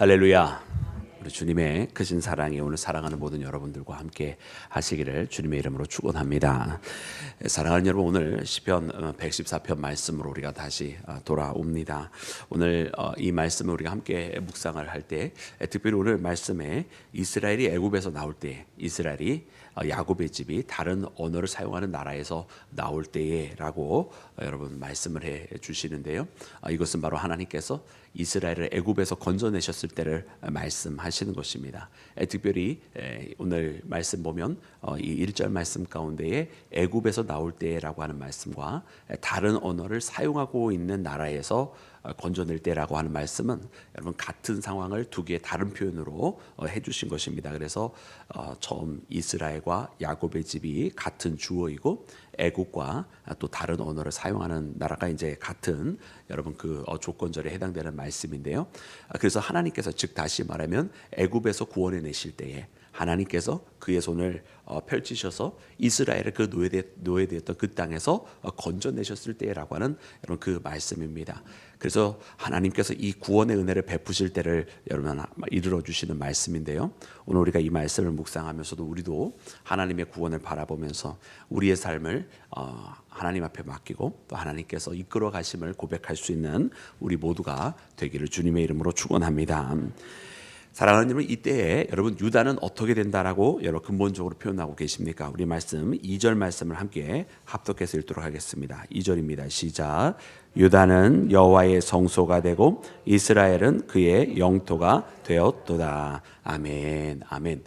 할렐루야. 우리 주님의 크신 사랑이 오늘 사랑하는 모든 여러분들과 함께 하시기를 주님의 이름으로 축원합니다. 사랑하는 여러분 오늘 시편 114편 말씀으로 우리가 다시 어, 돌아옵니다. 오늘 어, 이 말씀을 우리가 함께 묵상을 할 때 특별히 오늘 말씀에 이스라엘이 애굽에서 나올 때 이스라엘이 어, 야곱의 집이 다른 언어를 사용하는 나라에서 나올 때에라고 여러분 말씀을 해 주시는데요. 이것은 바로 하나님께서 이스라엘을 애굽에서 건져내셨을 때를 말씀하시는 것입니다. 특별히 오늘 말씀 보면 어, 이 1절 말씀 가운데에 애굽에서 나올 때라고 하는 말씀과 다른 언어를 사용하고 있는 나라에서 어, 건져낼 때라고 하는 말씀은 여러분 같은 상황을 두 개의 다른 표현으로 어, 해주신 것입니다. 그래서 처음 이스라엘과 야곱의 집이 같은 주어이고 애국과 또 다른 언어를 사용하는 나라가 이제 같은 여러분 그 어, 조건절에 해당되는 말씀인데요. 아, 그래서 하나님께서 즉 다시 말하면 애굽에서 구원해 내실 때에 하나님께서 그의 손을 어, 펼치셔서 이스라엘을 그 노예되, 노예되었던 그 땅에서 어, 건져내셨을 때라고 하는 이런 그 말씀입니다. 그래서 하나님께서 이 구원의 은혜를 베푸실 때를 여러분 이르러 주시는 말씀인데요. 오늘 우리가 이 말씀을 묵상하면서도 우리도 하나님의 구원을 바라보면서 우리의 삶을 어, 하나님 앞에 맡기고 또 하나님께서 이끌어 가심을 고백할 수 있는 우리 모두가 되기를 주님의 이름으로 축원합니다. 사랑하는 여러분 이때에 여러분 유다는 어떻게 된다라고 여러 근본적으로 표현하고 계십니까? 우리 말씀 2절 말씀을 함께 합독해서 읽도록 하겠습니다. 2절입니다. 시작. 유다는 여호와의 성소가 되고 이스라엘은 그의 영토가 되었도다. 아멘. 아멘.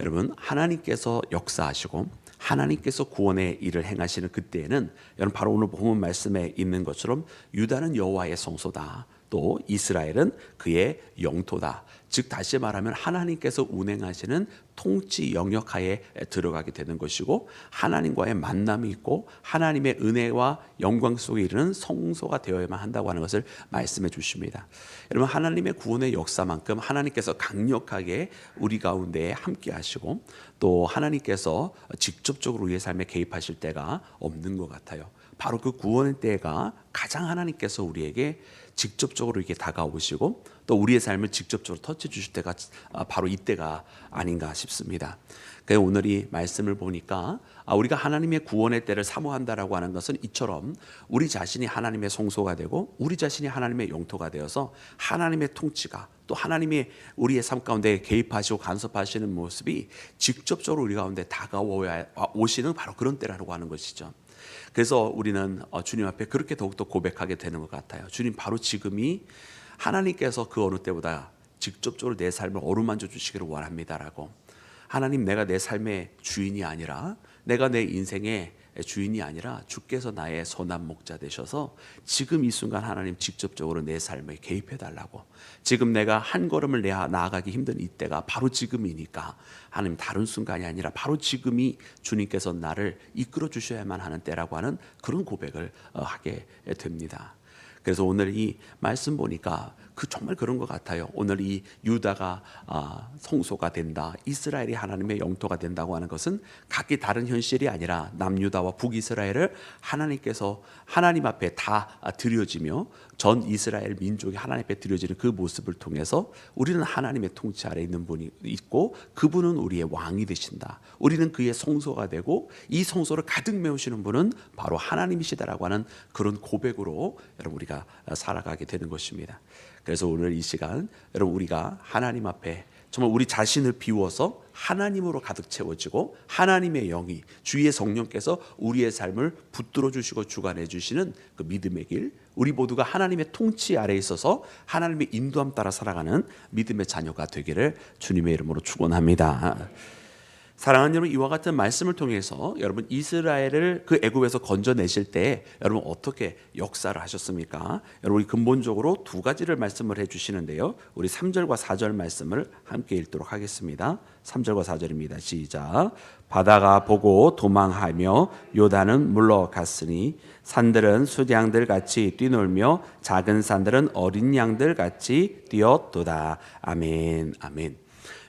여러분 하나님께서 역사하시고 하나님께서 구원의 일을 행하시는 그때에는 여러분 바로 오늘 본문 말씀에 있는 것처럼 유다는 여호와의 성소다. 또 이스라엘은 그의 영토다. 즉 다시 말하면 하나님께서 운행하시는 통치 영역 하에 들어가게 되는 것이고 하나님과의 만남이 있고 하나님의 은혜와 영광 속에 이르는 성소가 되어야만 한다고 하는 것을 말씀해 주십니다. 여러분 하나님의 구원의 역사만큼 하나님께서 강력하게 우리 가운데 함께 하시고 또 하나님께서 직접적으로 우리의 삶에 개입하실 때가 없는 것 같아요. 바로 그 구원의 때가 가장 하나님께서 우리에게 직접적으로 이렇게 다가오시고 또 우리의 삶을 직접적으로 터치 주실 때가 아, 바로 이때가 아닌가 싶습니다. 그래서 오늘 이 말씀을 보니까 아, 우리가 하나님의 구원의 때를 사모한다라고 하는 것은 이처럼 우리 자신이 하나님의 성소가 되고 우리 자신이 하나님의 영토가 되어서 하나님의 통치가 또 하나님이 우리의 삶 가운데 개입하시고 간섭하시는 모습이 직접적으로 우리 가운데 다가오야 오시는 바로 그런 때라고 하는 것이죠. 그래서 우리는 어, 주님 앞에 그렇게 더욱더 고백하게 되는 것 같아요. 주님 바로 지금이 하나님께서 그 어느 때보다 직접적으로 내 삶을 어루만져 주시기를 원합니다라고. 하나님 내가 내 삶의 주인이 아니라 내가 내 인생의 주인이 아니라 주께서 나의 선한 목자 되셔서 지금 이 순간 하나님 직접적으로 내 삶에 개입해 달라고 지금 내가 한 걸음을 내 나아가기 힘든 이때가 바로 지금이니까 하나님 다른 순간이 아니라 바로 지금이 주님께서 나를 이끌어 주셔야만 하는 때라고 하는 그런 고백을 어, 하게 됩니다. 그래서 오늘 이 말씀 보니까 그 정말 그런 것 같아요. 오늘 이 유다가 아, 성소가 된다, 이스라엘이 하나님의 영토가 된다고 하는 것은 각기 다른 현실이 아니라 남유다와 북이스라엘을 하나님께서 하나님 앞에 다 드려지며 전 이스라엘 민족이 하나님 앞에 드려지는 그 모습을 통해서 우리는 하나님의 통치 아래 있는 분이 있고 그분은 우리의 왕이 되신다. 우리는 그의 성소가 되고 이 성소를 가득 메우시는 분은 바로 하나님이시다라고 하는 그런 고백으로 여러분 우리가 살아가게 되는 것입니다. 그래서 오늘 이 시간 여러분 우리가 하나님 앞에 정말 우리 자신을 비워서 하나님으로 가득 채워지고 하나님의 영이 주의 성령께서 우리의 삶을 붙들어 주시고 주관해 주시는 그 믿음의 길 우리 모두가 하나님의 통치 아래 있어서 하나님의 인도함 따라 살아가는 믿음의 자녀가 되기를 주님의 이름으로 축원합니다. 사랑하는 여러분 이와 같은 말씀을 통해서 여러분 이스라엘을 그 애굽에서 건져내실 때 여러분 어떻게 역사를 하셨습니까? 여러분 우리 근본적으로 두 가지를 말씀을 해 주시는데요. 우리 3절과 4절 말씀을 함께 읽도록 하겠습니다. 3절과 4절입니다. 시작. 바다가 보고 도망하며 요단은 물러갔으니 산들은 수양들 같이 뛰놀며 작은 산들은 어린 양들 같이 뛰었도다. 아멘. 아멘.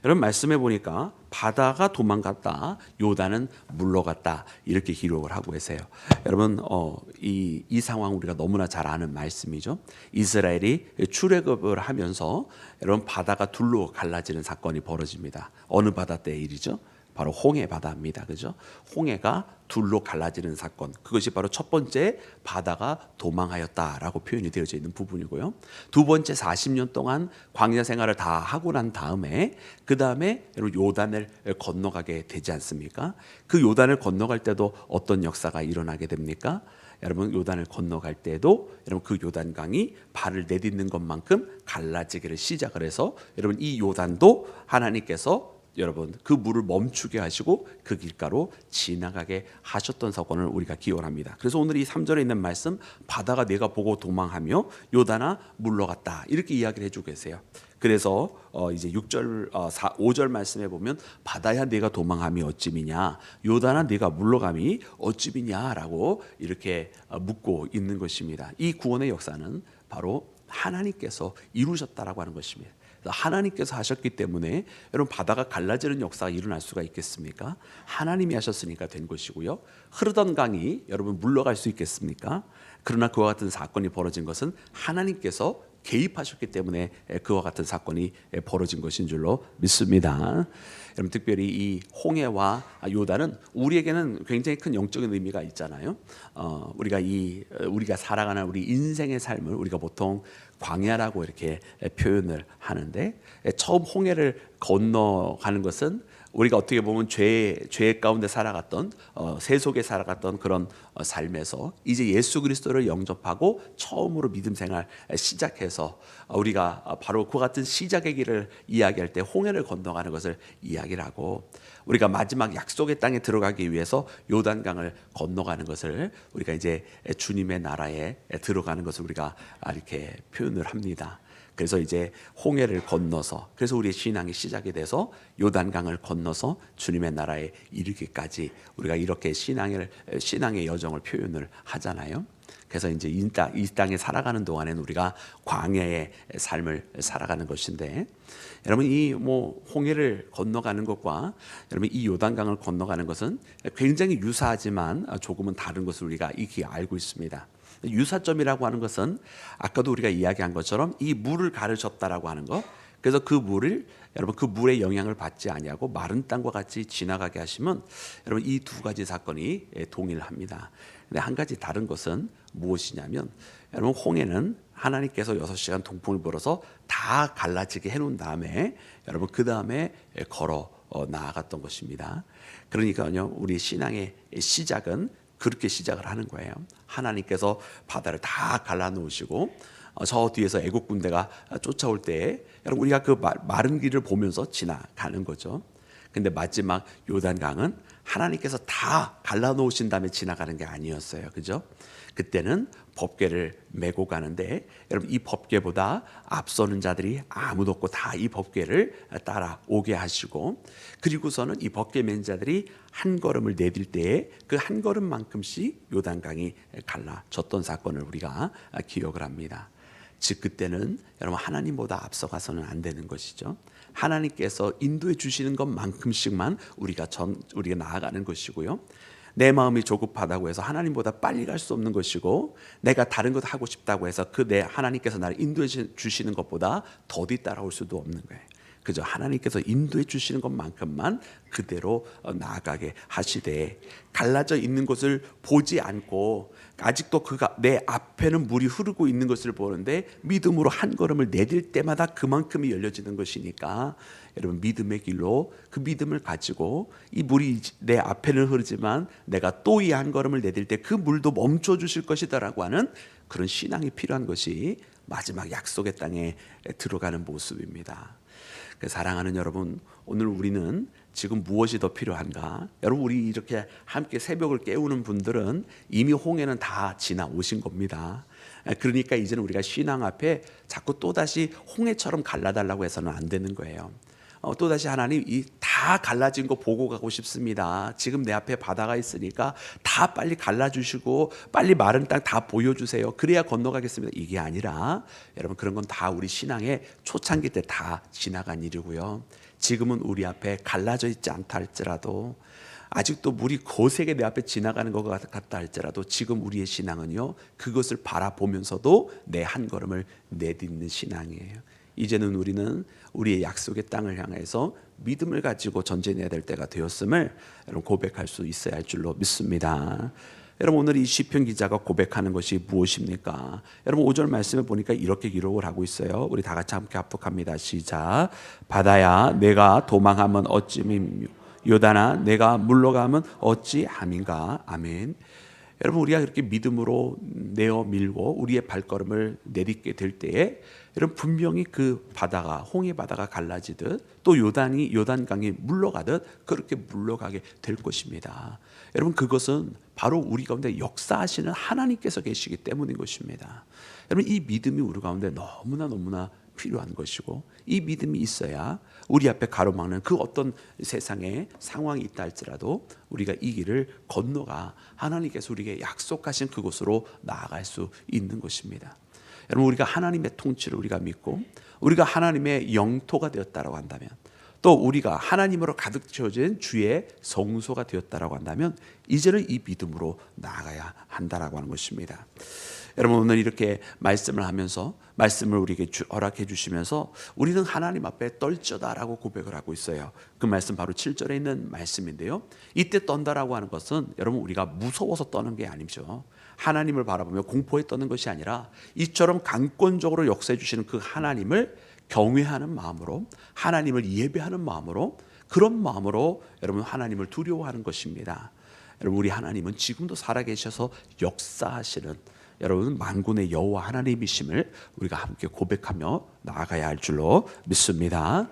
여러분 말씀해 보니까 바다가 도망갔다, 요단은 물러갔다 이렇게 기록을 하고 계세요. 여러분 어, 이, 이 상황 우리가 너무나 잘 아는 말씀이죠. 이스라엘이 출애굽을 하면서 여러분 바다가 둘로 갈라지는 사건이 벌어집니다. 어느 바다 때 일이죠? 바로 홍해 바다입니다. 그죠? 홍해가 둘로 갈라지는 사건. 그것이 바로 첫 번째 바다가 도망하였다라고 표현이 되어져 있는 부분이고요. 두 번째 40년 동안 광야 생활을 다 하고 난 다음에 그 다음에 요단을 건너가게 되지 않습니까? 그 요단을 건너갈 때도 어떤 역사가 일어나게 됩니까? 여러분 요단을 건너갈 때도 여러분 그 요단강이 발을 내딛는 것만큼 갈라지기를 시작을 해서 여러분 이 요단도 하나님께서 여러분 그 물을 멈추게 하시고 그 길가로 지나가게 하셨던 사건을 우리가 기원합니다. 그래서 오늘 이 3절에 있는 말씀 바다가 내가 보고 도망하며 요단아 물러갔다 이렇게 이야기를 해주고 계세요. 그래서 어 이제 6절 어 4, 5절 말씀에 보면 바다야 내가 도망함이 어찌미냐 요단아 내가 물러감이 어찌미냐라고 이렇게 어, 묻고 있는 것입니다. 이 구원의 역사는 바로 하나님께서 이루셨다라고 하는 것입니다. 하나님께서 하셨기 때문에 여러분 바다가 갈라지는 역사가 일어날 수가 있겠습니까? 하나님이 하셨으니까 된 것이고요. 흐르던 강이 여러분 물러갈 수 있겠습니까? 그러나 그와 같은 사건이 벌어진 것은 하나님께서 개입하셨기 때문에 그와 같은 사건이 벌어진 것인 줄로 믿습니다. 여러분 특별히 이 홍해와 요단은 우리에게는 굉장히 큰 영적인 의미가 있잖아요. 어, 우리가 이 우리가 살아가는 우리 인생의 삶을 우리가 보통 광야라고 이렇게 표현을 하는데 처음 홍해를 건너가는 것은 우리가 어떻게 보면 죄, 죄 가운데 살아갔던 어, 세속에 살아갔던 그런 어, 삶에서 이제 예수 그리스도를 영접하고 처음으로 믿음 생활 시작해서 어, 우리가 바로 그 같은 시작의 길을 이야기할 때 홍해를 건너가는 것을 이야기를 하고 우리가 마지막 약속의 땅에 들어가기 위해서 요단강을 건너가는 것을 우리가 이제 주님의 나라에 들어가는 것을 우리가 이렇게 표현을 합니다. 그래서 이제 홍해를 건너서 그래서 우리의 신앙이 시작이 돼서 요단강을 건너서 주님의 나라에 이르기까지 우리가 이렇게 신앙을 신앙의 여정을 표현을 하잖아요. 그래서 이제 이, 땅, 이 땅에 살아가는 동안에는 우리가 광야의 삶을 살아가는 것인데 여러분 이 뭐 홍해를 건너가는 것과 여러분 이 요단강을 건너가는 것은 굉장히 유사하지만 조금은 다른 것을 우리가 익히 알고 있습니다. 유사점이라고 하는 것은 아까도 우리가 이야기한 것처럼 이 물을 가르쳤다라고 하는 것. 그래서 그 물을 여러분 그 물의 영향을 받지 아니하고 마른 땅과 같이 지나가게 하시면 여러분 이 두 가지 사건이 동일합니다. 근데 한 가지 다른 것은 무엇이냐면 여러분 홍해는 하나님께서 여섯 시간 동풍을 불어서 다 갈라지게 해 놓은 다음에 여러분 그 다음에 걸어 어, 나아갔던 것입니다. 그러니까요 우리 신앙의 시작은 그렇게 시작을 하는 거예요. 하나님께서 바다를 다 갈라놓으시고 어, 저 뒤에서 애국 군대가 쫓아올 때 여러분 우리가 그 마른 길을 보면서 지나가는 거죠. 근데 마지막 요단강은 하나님께서 다 갈라놓으신 다음에 지나가는 게 아니었어요. 그죠? 그때는 법궤를 메고 가는데 여러분 이 법궤보다 앞서는 자들이 아무도 없고 다 이 법궤를 따라오게 하시고 그리고서는 이 법궤 맨 자들이 한 걸음을 내딜 때에 그 한 걸음만큼씩 요단강이 갈라졌던 사건을 우리가 기억을 합니다. 즉 그때는 여러분 하나님보다 앞서가서는 안 되는 것이죠. 하나님께서 인도해 주시는 것만큼씩만 우리가 전 우리가 나아가는 것이고요. 내 마음이 조급하다고 해서 하나님보다 빨리 갈 수 없는 것이고 내가 다른 것 하고 싶다고 해서 그 내 하나님께서 나를 인도해 주시는 것보다 더디 따라올 수도 없는 거예요. 그저 하나님께서 인도해 주시는 것만큼만 그대로 어, 나아가게 하시되 갈라져 있는 것을 보지 않고 아직도 그가 내 앞에는 물이 흐르고 있는 것을 보는데 믿음으로 한 걸음을 내딜 때마다 그만큼이 열려지는 것이니까 여러분 믿음의 길로 그 믿음을 가지고 이 물이 내 앞에는 흐르지만 내가 또 이 한 걸음을 내딜 때 그 물도 멈춰 주실 것이다라고 하는 그런 신앙이 필요한 것이 마지막 약속의 땅에 들어가는 모습입니다. 그 사랑하는 여러분, 오늘 우리는 지금 무엇이 더 필요한가? 여러분 우리 이렇게 함께 새벽을 깨우는 분들은 이미 홍해는 다 지나오신 겁니다. 그러니까 이제는 우리가 신앙 앞에 자꾸 또 다시 홍해처럼 갈라달라고 해서는 안 되는 거예요. 어, 또 다시 하나님 이 다다 갈라진 거 보고 가고 싶습니다. 지금 내 앞에 바다가 있으니까 다 빨리 갈라주시고 빨리 마른 땅 다 보여주세요. 그래야 건너가겠습니다. 이게 아니라 여러분 그런 건 다 우리 신앙의 초창기 때 다 지나간 일이고요. 지금은 우리 앞에 갈라져 있지 않다 할지라도 아직도 물이 거세게 내 앞에 지나가는 것 같다 할지라도 지금 우리의 신앙은요 그것을 바라보면서도 내 한 걸음을 내딛는 신앙이에요. 이제는 우리는 우리의 약속의 땅을 향해서 믿음을 가지고 전진해야 될 때가 되었음을 여러분 고백할 수 있어야 할 줄로 믿습니다. 여러분 오늘 이 시편 기자가 고백하는 것이 무엇입니까? 여러분 5절 말씀에 보니까 이렇게 기록을 하고 있어요. 우리 다 같이 함께 합독합니다. 시작. 바다야 내가 도망하면 어찌미며 요단아 내가 물러가면 어찌함인가. 아멘. 여러분 우리가 그렇게 믿음으로 내어 밀고 우리의 발걸음을 내딛게 될 때에 여러분 분명히 그 바다가 홍해 바다가 갈라지듯 또 요단이 요단강이 물러가듯 그렇게 물러가게 될 것입니다. 여러분 그것은 바로 우리 가운데 역사하시는 하나님께서 계시기 때문인 것입니다. 여러분 이 믿음이 우리 가운데 너무나 너무나 필요한 것이고 이 믿음이 있어야 우리 앞에 가로막는 그 어떤 세상의 상황이 있다 할지라도 우리가 이 길을 건너가 하나님께서 우리에게 약속하신 그곳으로 나아갈 수 있는 것입니다. 여러분 우리가 하나님의 통치를 우리가 믿고 우리가 하나님의 영토가 되었다라고 한다면 또 우리가 하나님으로 가득 채워진 주의 성소가 되었다라고 한다면 이제는 이 믿음으로 나아가야 한다라고 하는 것입니다. 여러분 오늘 이렇게 말씀을 하면서 말씀을 우리에게 주, 허락해 주시면서 우리는 하나님 앞에 떨쩌다라고 고백을 하고 있어요. 그 말씀 바로 7절에 있는 말씀인데요. 이때 떤다라고 하는 것은 여러분 우리가 무서워서 떠는 게 아니죠. 하나님을 바라보며 공포에 떠는 것이 아니라 이처럼 강권적으로 역사해 주시는 그 하나님을 경외하는 마음으로 하나님을 예배하는 마음으로 그런 마음으로 여러분 하나님을 두려워하는 것입니다. 여러분 우리 하나님은 지금도 살아계셔서 역사하시는 여러분 만군의 여호와 하나님이심을 우리가 함께 고백하며 나아가야 할 줄로 믿습니다.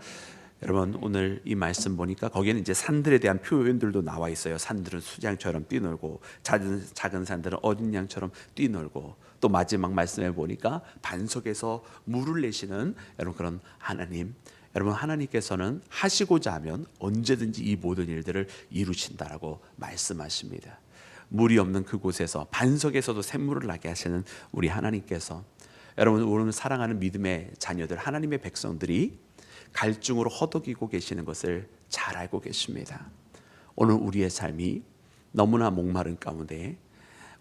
여러분 오늘 이 말씀 보니까 거기에는 이제 산들에 대한 표현들도 나와 있어요. 산들은 수장처럼 뛰놀고 작은 작은 산들은 어린 양처럼 뛰놀고 또 마지막 말씀에 보니까 반석에서 물을 내시는 여러분 그런 하나님 여러분 하나님께서는 하시고자 하면 언제든지 이 모든 일들을 이루신다라고 말씀하십니다. 물이 없는 그곳에서 반석에서도 샘물을 나게 하시는 우리 하나님께서 여러분 오늘 사랑하는 믿음의 자녀들 하나님의 백성들이 갈증으로 허덕이고 계시는 것을 잘 알고 계십니다. 오늘 우리의 삶이 너무나 목마른 가운데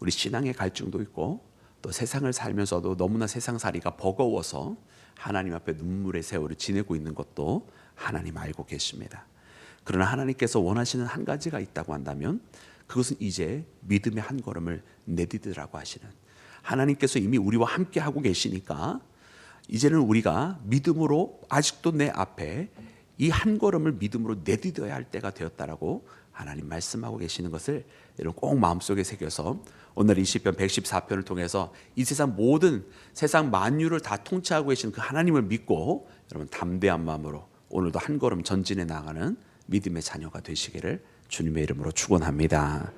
우리 신앙의 갈증도 있고 또 세상을 살면서도 너무나 세상살이가 버거워서 하나님 앞에 눈물의 세월을 지내고 있는 것도 하나님 알고 계십니다. 그러나 하나님께서 원하시는 한 가지가 있다고 한다면 그것은 이제 믿음의 한 걸음을 내디드라고 하시는 하나님께서 이미 우리와 함께 하고 계시니까 이제는 우리가 믿음으로 아직도 내 앞에 이 한 걸음을 믿음으로 내디뎌야 할 때가 되었다라고 하나님 말씀하고 계시는 것을 여러분 꼭 마음속에 새겨서 오늘 이 시편 114편을 통해서 이 세상 모든 세상 만유를 다 통치하고 계신 그 하나님을 믿고 여러분 담대한 마음으로 오늘도 한 걸음 전진해 나가는 믿음의 자녀가 되시기를 주님의 이름으로 축원합니다.